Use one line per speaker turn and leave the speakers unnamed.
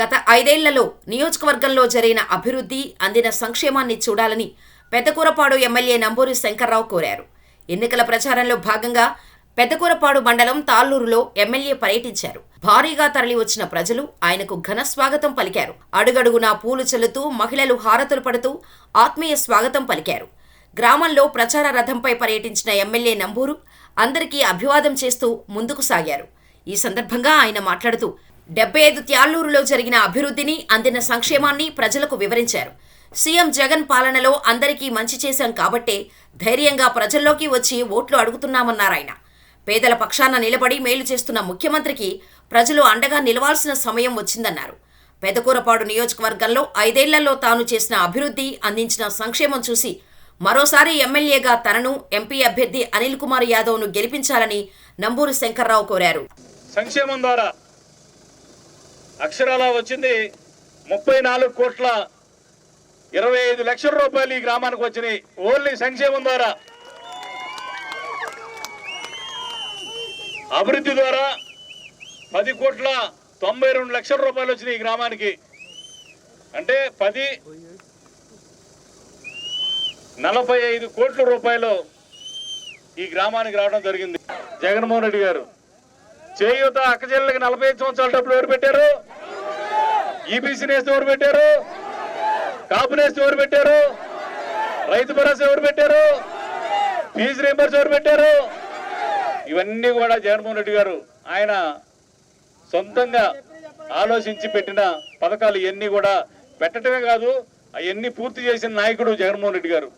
గత ఐదేళ్ళలో నియోజకవర్గంలో జరిగిన అభివృద్ధి అందిన సంక్షేమాన్ని చూడాలని పెద్దకూరపాడు ఎమ్మెల్యే నంబూరి శంకర్రావు కోరారు. ఎన్నికల ప్రచారంలో భాగంగా పెద్దకూరపాడు మండలం తాళ్ళూరులో ఎమ్మెల్యే పర్యటించారు. భారీగా తరలి వచ్చిన ప్రజలు ఆయనకు ఘన స్వాగతం పలికారు. అడుగడుగునా పూలు చల్లుతూ మహిళలు హారతులు పడుతూ ఆత్మీయ స్వాగతం పలికారు. గ్రామంలో ప్రచార రథంపై పర్యటించిన ఎమ్మెల్యే నంబూరు అందరికీ అభివాదం చేస్తూ ముందుకు సాగారు. ఈ సందర్భంగా ఆయన మాట్లాడుతూ డెబ్బై ఐదు త్యాళ్ళూరులో జరిగిన అభివృద్ధిని అందిన సంక్షేమాన్ని ప్రజలకు వివరించారు. సీఎం జగన్ పాలనలో అందరికీ మంచి చేశాం కాబట్టే ధైర్యంగా ప్రజల్లోకి వచ్చి ఓట్లు అడుగుతున్నామన్నారాయన పేదల పక్షాన నిలబడి మేలు చేస్తున్న ముఖ్యమంత్రికి ప్రజలు అండగా నిలవాల్సిన సమయం వచ్చిందన్నారు. పెదకూరపాడు నియోజకవర్గంలో ఐదేళ్ళలో తాను చేసిన అభివృద్ధి అందించిన సంక్షేమం చూసి మరోసారి ఎమ్మెల్యేగా తనను ఎంపీ అభ్యర్థి అనిల్ కుమార్ యాదవ్ను గెలిపించాలని నంబూరు శంకర్రావు కోరారు.
సంక్షేమం ద్వారా అక్షరాల వచ్చింది. ముప్పై నాలుగు కోట్ల ఇరవై ఐదు లక్షల రూపాయలు ఈ గ్రామానికి వచ్చినాయి. ఓన్లీ సంక్షేమం ద్వారా. అభివృద్ధి ద్వారా పది కోట్ల తొంభై రెండు లక్షల రూపాయలు వచ్చినాయి ఈ గ్రామానికి. అంటే పది నలభై ఐదు కోట్ల రూపాయలు ఈ గ్రామానికి రావడం జరిగింది. జగన్మోహన్ రెడ్డి గారు. చేయూత అక్కచెల్లెలకు నలభై ఐదు సంవత్సరాల డబ్బులు ఎవరు పెట్టారు? ఈబీసీ నేస్తే ఎవరు పెట్టారు? కాపు నేస్తే ఎవరు పెట్టారు? రైతు భరోసా ఎవరు పెట్టారు? ఫీజు రీంబర్స్ ఎవరు పెట్టారు? ఇవన్నీ కూడా జగన్మోహన్ రెడ్డి గారు ఆయన సొంతంగా ఆలోచించి పెట్టిన పథకాలు ఇవన్నీ కూడా పెట్టడమే కాదు అవన్నీ పూర్తి చేసిన నాయకుడు జగన్మోహన్ రెడ్డి గారు.